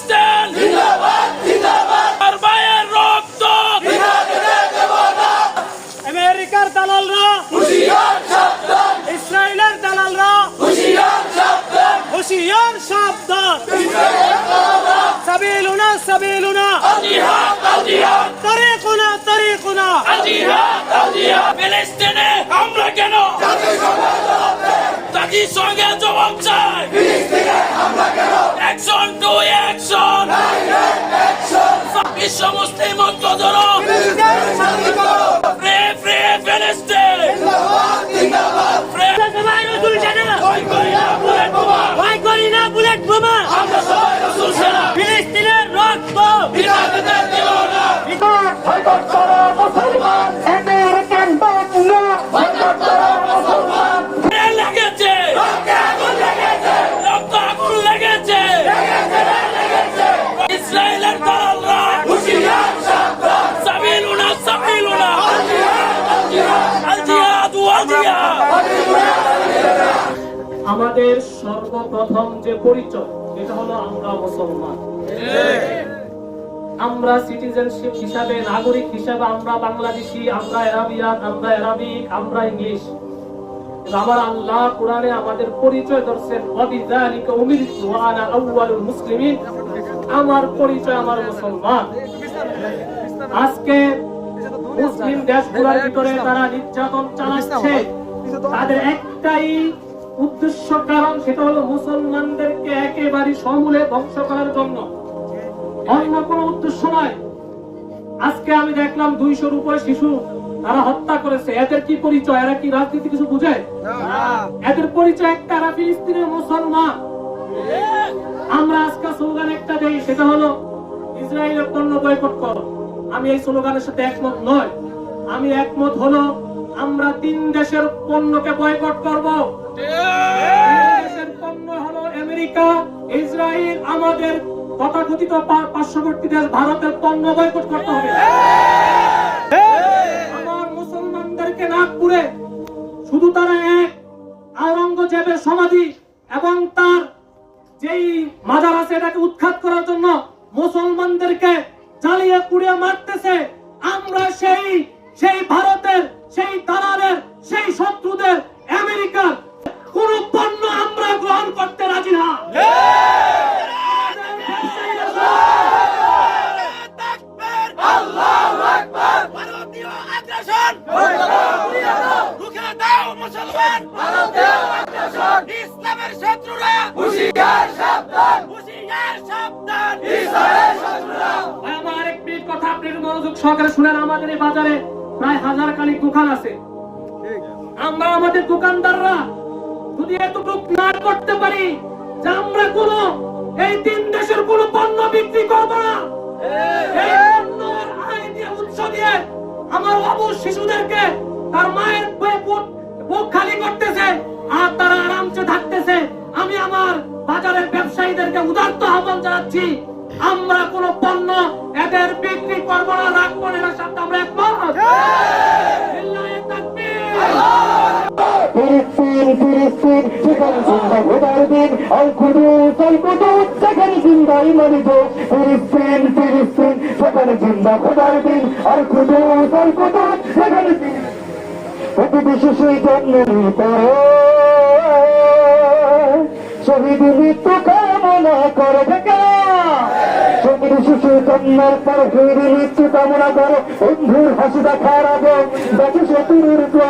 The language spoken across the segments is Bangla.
পাকিস্তান মায়ের রক্ত। আমেরিকার দালালরা। ইসরায়েলের দালালরা। হুশিয়ার শব্দ সাবিলুনা সাবিলুনা। তরিকুনা তরিকুনা। ফিলিস্তিনে আমরা কেন? তাদের সঙ্গে জবাব চাই একজন বিশ্ব মুসলিম ঐক্য ধরো। ফ্রি ফ্রি ফিলিস্তিন ফ্রি। সবাই রসুল সেনা ভয় করি না বুলেট বোমা। ফিলিস্তিনের রক্ত। আমাদের সর্বপ্রথম যে পরিচয় এটা হলো আমরা মুসলমান। আমরা সিটিজেনশিপ হিসাবে, নাগরিক হিসাবে আমরা বাংলাদেশি, আমরা এরাবিয়ান আমরা এরাবিক আমরা ইংলিশ। আমার আল্লাহ কোরআনে আমাদের পরিচয় ধরছেন আমার পরিচয় আমার মুসলমান। আজকে মুসলিম দেশগুলোর ভিতরে তারা নির্যাতন চালাচ্ছে, তাদের একটাই উদ্দেশ্য কারণ সেটা হলো মুসলমানদেরকে একেবারে সমূলে ধ্বংস করার জন্য। অন্য কোনো উদ্দেশ্য নয় আজকে আমি দেখলাম দুইশোর উপরে শিশু তারা হত্যা করেছে। এদের কি পরিচয়? এরা কি রাজনীতি কিছু বুঝে? এদের পরিচয় একটা এরা ফিলিস্তিনের মুসলমান। আমরা আজকে স্লোগান একটা দেই সেটা হলো ইসরায়েলের পণ্য বয়কট করো। আমি এই স্লোগানের সাথে একমত নয়। আমি একমত হলো আমরা তিন দেশের পণ্যকে বয়কট করব। পণ্য হলো আমেরিকা, ইসরায়েল, আমাদের তথাকথিত পার্শ্ববর্তী দেশ ভারতের পণ্য বয়কট করতে হবে। আমার মুসলমানদেরকে নাগপুরে শুধু তারা এক, আওরঙ্গজেবের সমাধি এবং তার যেই মাজার আছে এটাকে উৎখাত করার জন্য মুসলমানদেরকে জ্বালিয়ে পুড়িয়ে মারতেছে। মুসলমান ইসলামের শত্রুরা হুশিয়ার সাবধান। হুশিয়ার সাবধান। আমার এক কথা আপনি মনোযোগ সহকারে শুনেন আমাদের এই বাজারে প্রায় হাজার খানিক দোকান আছে। আমরা আমাদের দোকানদাররা যদি এতটুক না করতে পারি যে আমরা কোন এই তিন দেশের কোন পণ্য বিক্রি করব না। এই পণ্যের আয় দিয়ে উৎস দিয়ে আমার অবশ শিশুদেরকে তার মায়ের বুক খালি করতেছে আর তারা আরামসে থাকতেছে আমি আমার বাজারের ব্যবসায়ীদেরকে উদার্ত আহ্বান জানাচ্ছি, আমরা কোন পণ্য এদের বিক্রি করব না রাখব না, সাথে আমরা একমত। ফিলিস্তিন ফিলিস্তিন সেখানে জিন্দা খোদার দিন আল কুদুস আল কুদুস সেখানে জিন্দা প্রতিটি শিশুই জন্ম নিতে শহীদ মৃত্যু কামনা করে মৃত্যু কামনা করে বন্ধুর হাসি দেখার আগে দেখে শত্রুর দিন।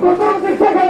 খুদুস সেখানে